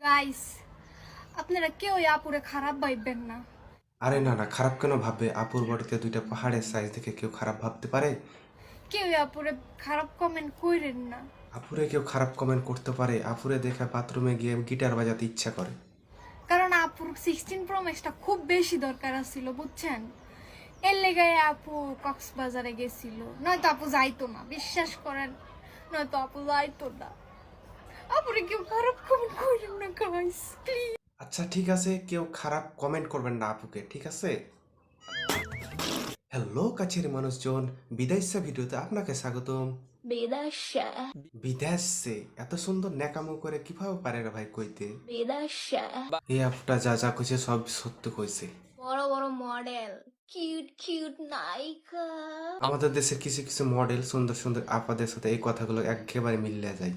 Guys আপনারা কেউ আপুরে খারাপ ভাববেন না। আরে না না খারাপ কেন ভাববে? আপুর বডিতে দুইটা পাহাড়ের সাইজ দেখে কেউ খারাপ ভাবতে পারে? কেউ আপুরে খারাপ কমেন্ট কইরেন না। আপুরে কেউ খারাপ কমেন্ট করতে পারে আপুরে দেখে বাথরুমে গিয়ে গিটার বাজাতে ইচ্ছা করে। কারণ আপুর সিক্সটিন প্রো ম্যাক্সটা খুব বেশি দরকার ছিল বুঝছেন? এর লেগে আপু কক্সবাজারে গেছিল। নয়তো আপু যাইতো না বিশ্বাস করেন নয়তো আপু যাইতো না। আপুরে কেউ খারাপ কমেন্ট না গাইস প্লিজ আচ্ছা ঠিক আছে কেউ খারাপ কমেন্ট করবেন না আপুকে ঠিক আছে? হ্যালো কাছের মানুষজন বিদেশে ভিডিওতে আপনাকে স্বাগতম। বিদাশা বিদেশে এত সুন্দর ন্যাকামো করে কীভাবে পারে রে ভাই কইতে? বিদাশা এই আপুটা যা যা কইছে সব সত্য কইছে। বড় বড় মডেল কিউট কিউট নায়িকা। আমাদের দেশের কিছু কিছু মডেল সুন্দর সুন্দর আপাদের সাথে এই কথাগুলো একেবারে মিললে যায়।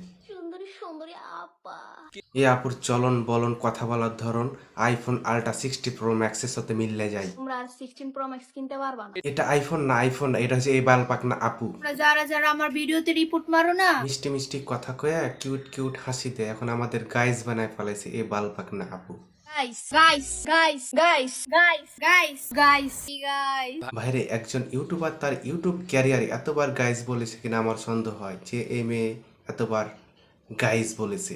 এ আপুর চলন বলন কথা বলার ধরন আইফোন আলট্রা সিক্সটি প্রো ম্যাক্সের সাথে মিললে যায়। এটা আইফোন না আইফোন এটা হচ্ছে এই বালপাক না আপু। যারা যারা আমার ভিডিওতে রিপোর্ট মারো না। মিষ্টি মিষ্টি কথা কয়ে কিউট কিউট হাসি দেয়। এখন আমাদের গাইজ বানায় ফেলেছে এই বালপাক না আপু। ভাইরে একজন ইউটিউবার তার ইউটিউব ক্যারিয়ারে এতবার গাইজ বলেছে কিনা আমার সন্দেহ হয় যে এই মেয়ে এতবার গাইজ বলেছে।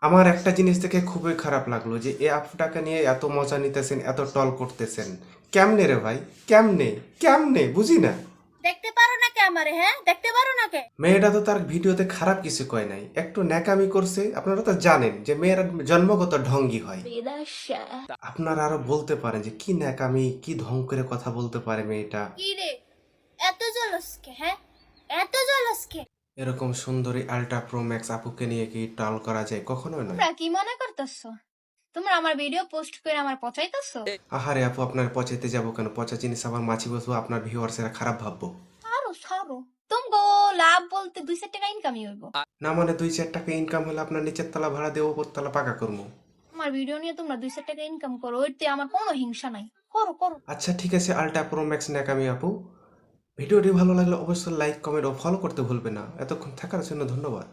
আমার একটা জিনিস থেকে খুবই খারাপ লাগল যে এই আপুটাকে নিয়ে এত মজা নিতেছেন এত টল করতেছেন। কেমনে রে ভাই? কেমনে? কেমনে? বুঝি না। দেখতে পারো না কে আমারে হ্যাঁ? দেখতে পারো না কে? মেয়েটা তো তার ভিডিওতে খারাপ কিছু কয় নাই। একটু ন্যাকামি করছে। আপনারা তো জানেন যে মেয়েরা জন্মগত ঢঙ্গি হয়। বিদাশা আপনারা আরও বলতে পারেন যে কি ন্যাকামি কি ঢং করে কথা বলতে পারে মেয়েটা? কি রে? এত জলসকে হ্যাঁ? এত জলসকে এরকম সুন্দরী আল্ট্রা প্রো ম্যাক্স আপুকে নিয়ে কি টল করা যায়? কখনোই নয়। তোমরা কি মনে করতেছো? তোমরা আমার ভিডিও পোস্ট করে আমার পচাইতেছো? আহারে আপু আপনার পচাইতে যাব কেন? পচা জিনিস আবার মাছি বসবো আপনার ভিউয়ার্সেরা খারাপ ভাববো। সারো সারো তোমগো লাভ বলতে দুই চার টাকা ইনকামই হইব। না মানে দুই চার টাকা ইনকাম হলে আপনার নিচের তলা ভাড়া দিয়ে ওপর তলা পাকা করব। আমার ভিডিও নিয়ে তোমরা দুই চার টাকা ইনকাম করো ওইতে আমার কোনো হিংসা নাই। করো করো। আচ্ছা ঠিক আছে আল্ট্রা প্রো ম্যাক্স ন্যাকামি আপু। ভিডিওটি ভালো লাগলে অবশ্যই লাইক, কমেন্ট ও ফলো করতে ভুলবে না। এতক্ষণ থাকার জন্য ধন্যবাদ।